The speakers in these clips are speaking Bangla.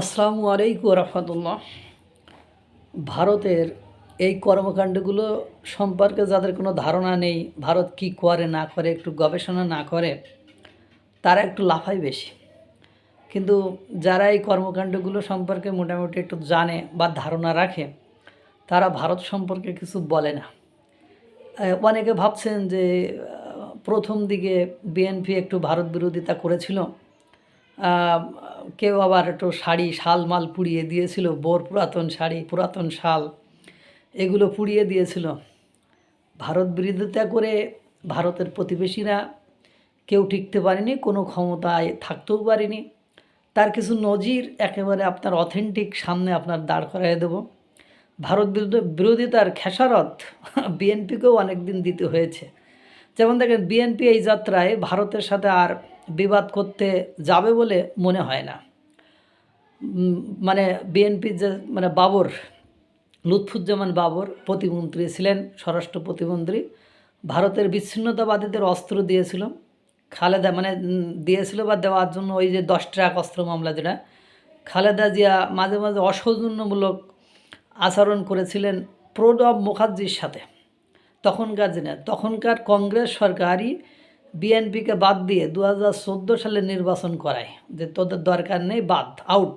আসসালামু আলাইকুম রহমতুল্লাহ ভারতের এই কর্মকাণ্ডগুলো সম্পর্কে যাদের কোনো ধারণা নেই, ভারত কি করে না করে, একটু গবেষণা না করে, তারা একটু লাফায় বেশি। কিন্তু যারা এই কর্মকাণ্ডগুলো সম্পর্কে মোটামুটি একটু জানে বা ধারণা রাখে, তারা ভারত সম্পর্কে কিছু বলে না। অনেকে ভাবছেন যে প্রথম দিকে বিএনপি একটু ভারত বিরোধিতা করেছিল কেউ আবার একটু শাড়ি শাল মাল পুড়িয়ে দিয়েছিল, বোর পুরাতন শাড়ি, পুরাতন শাল, এগুলো পুড়িয়ে দিয়েছিল। ভারত বিরোধিতা করে ভারতের প্রতিবেশীরা কেউ টিকতে পারেনি, কোনো ক্ষমতায় থাকতেও পারেনি। তার কিছু নজির একেবারে আপনার অথেন্টিক সামনে আপনার দাঁড় করাই দেব। ভারত বিরোধী- বিরোধিতার খেসারত বিএনপিকেও অনেক দিন দিতে হয়েছে। যেমন দেখেন বিএনপি এই যাত্রায় ভারতের সাথে আর বিবাদ করতে যাবে বলে মনে হয় না। মানে বিএনপির যে মানে বাবর, লুৎফুজ্জামান বাবর প্রতিমন্ত্রী ছিলেন, স্বরাষ্ট্র প্রতিমন্ত্রী। ভারতের বিচ্ছিন্নতাবাদীদের অস্ত্র দিয়েছিল, খালেদা মানে দিয়েছিল বা দেওয়ার জন্য ওই যে দশ ট্রাক অস্ত্র মামলা যেটা, খালেদা জিয়া মাঝে মাঝে অসৌজন্যমূলক আচরণ করেছিলেন প্রণব মুখার্জির সাথে। তখনকার দিনে, তখনকার কংগ্রেস সরকারই বিএনপিকে বাদ দিয়ে দু হাজার চোদ্দ সালে নির্বাচন করায়, যে তোদের দরকার নেই, বাদ আউট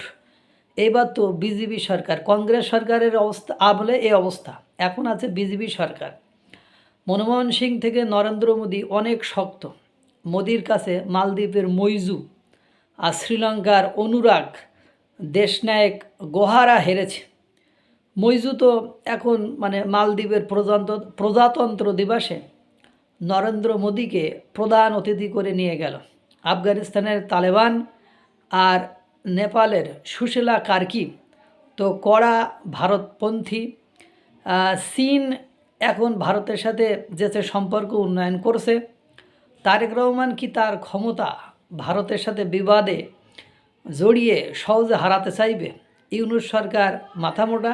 এইবার তো বিজেপি সরকার, কংগ্রেস সরকারের অবস্থা আমলে এই অবস্থা। এখন আছে বিজেপি সরকার। মনমোহন সিং থেকে নরেন্দ্র মোদী অনেক শক্ত। মোদির কাছে মালদ্বীপের মইজু আর শ্রীলঙ্কার অনুরাগ দেশনায়ক গোহারা হেরেছে। মইজু তো এখন মানে মালদ্বীপের প্রজাতন্ত্র প্রজাতন্ত্র দিবসে নরেন্দ্র মোদীকে প্রধান অতিথি করে নিয়ে গেল। আফগানিস্তানের তালেবান আর নেপালের সুশীলা কার্কি তো কড়া ভারতপন্থী। চীন এখন ভারতের সাথে যেতে সম্পর্ক উন্নয়ন করছে। তারেক রহমান কি তার ক্ষমতা ভারতের সাথে বিবাদে জড়িয়ে সহজে হারাতে চাইবে? ইউনুস সরকার মাথামোটা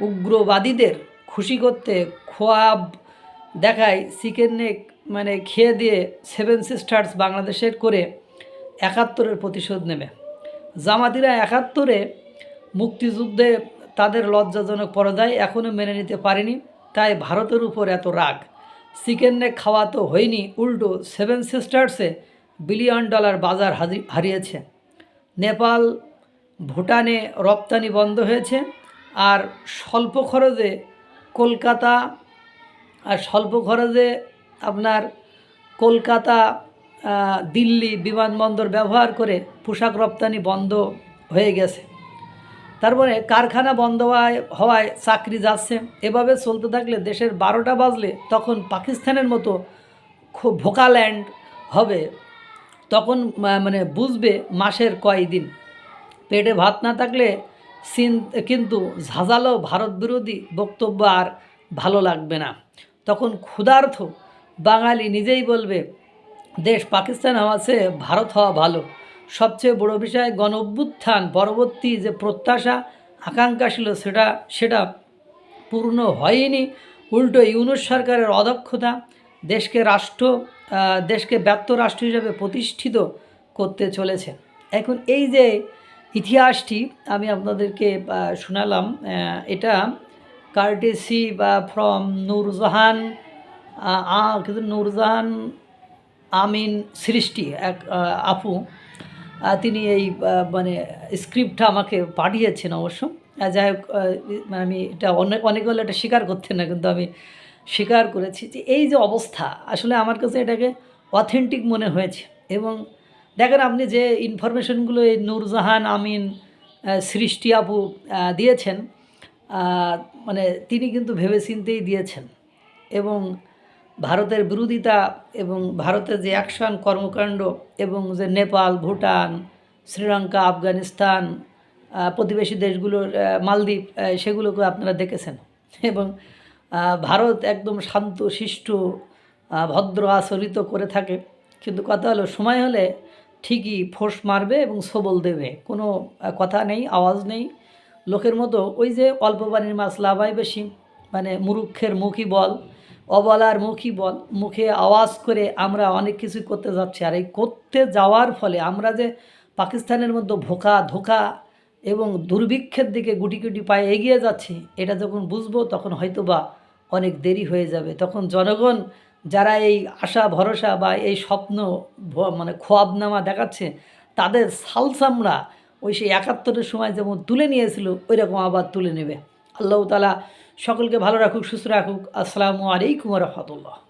উগ্রবাদীদের খুশি করতে খোয়াব দেখায় চিকেন নেক মানে খেয়ে দিয়ে সেভেন সিস্টার্স বাংলাদেশের করে একাত্তরের প্রতিশোধ নেবে। জামাতিরা একাত্তরে মুক্তিযুদ্ধে তাদের লজ্জাজনক পরাজয় এখনও মেনে নিতে পারেনি, তাই ভারতের উপর এত রাগ। চিকেন নেক খাওয়া তো হয়নি, উল্টো সেভেন সিস্টার্সে বিলিয়ন ডলার বাজার হারিয়েছে। নেপাল, ভুটানে রপ্তানি বন্ধ হয়েছে, আর স্বল্প খরচে কলকাতা আর স্বল্প খরচে আপনার কলকাতা দিল্লি বিমানবন্দর ব্যবহার করে পোশাক রপ্তানি বন্ধ হয়ে গেছে। তারপরে কারখানা বন্ধ হওয়ায় চাকরি যাচ্ছে। এভাবে চলতে থাকলে দেশের বারোটা বাজলে তখন পাকিস্তানের মতো খুব ভোকাল্যান্ড হবে। তখন মানে বুঝবে মাসের কয়দিন পেটে ভাত না থাকলে কিন্তু ঝাঁঝালো ভারত বিরোধী বক্তব্য আর ভালো লাগবে না। তখন ক্ষুধার্থ বাঙালি নিজেই বলবে, দেশ পাকিস্তান হওয়া চেয়ে ভারত হওয়া ভালো। সবচেয়ে বড় বিষয় গণ অভ্যুত্থান পরবর্তী যে প্রত্যাশা, আকাঙ্ক্ষা ছিল সেটা সেটা পূর্ণ হয়নি। উল্টো ইউনুস সরকারের অদক্ষতা দেশকে রাষ্ট্র দেশকে ব্যর্থ রাষ্ট্র হিসেবে প্রতিষ্ঠিত করতে চলেছে। এখন এই যে ইতিহাসটি আমি আপনাদেরকে শোনালাম এটা কার্টেসি বা ফ্রম নূরজাহান কিন্তু নূরজাহান আমিন সৃষ্টি এক আপু তিনি এই মানে স্ক্রিপ্টটা আমাকে পাঠিয়েছেন অবশ্য। যাই হোক আমি এটা অনেক অনেক হলে এটা স্বীকার করতেন না, কিন্তু আমি স্বীকার করেছি যে এই যে অবস্থা, আসলে আমার কাছে এটাকে অথেন্টিক মনে হয়েছে। এবং দেখেন আপনি যে ইনফরমেশনগুলো এই নূরজাহান আমিন সৃষ্টি আপু দিয়েছেন মানে তিনি কিন্তু ভেবেচিন্তেই দিয়েছেন। এবং ভারতের বিরোধিতা এবং ভারতের যে অ্যাকশন কর্মকাণ্ড এবং যে নেপাল, ভুটান, শ্রীলঙ্কা, আফগানিস্তান প্রতিবেশী দেশগুলোর মালদ্বীপ সেগুলোকে আপনারা দেখেছেন। এবং ভারত একদম শান্ত, শিষ্ট ভদ্র আচরিত করে থাকে। কিন্তু কথা হলো, সময় হলে ঠিকই ফোঁস মারবে এবং সবল দেবে। কোনো কথা নেই, আওয়াজ নেই। লোকের মতো ওই যে অল্প পানির মাছ লাভাই বেশি মানে মুরুক্ষের মুখই বল, অবলার মুখই বল, মুখে আওয়াজ করে আমরা অনেক কিছু করতে যাচ্ছি। আর এই করতে যাওয়ার ফলে আমরা যে পাকিস্তানের মধ্যে ভোকা ধোকা এবং দুর্ভিক্ষের দিকে গুটি গুটি পায়ে এগিয়ে যাচ্ছি, এটা যখন বুঝব তখন হয়তো বা অনেক দেরি হয়ে যাবে। তখন জনগণ যারা এই আশা, ভরসা বা এই স্বপ্ন মানে খোয়াবনামা দেখাচ্ছে, তাদের সালসামরা ওই সেই একাত্তরের সময় যেমন তুলে নিয়েছিল ওই রকম আবার তুলে নেবে। আল্লাহ তালা সকলকে ভালো রাখুক, সুস্থ রাখুক। আসসালামু আলাইকুম রহমতুল্লাহ।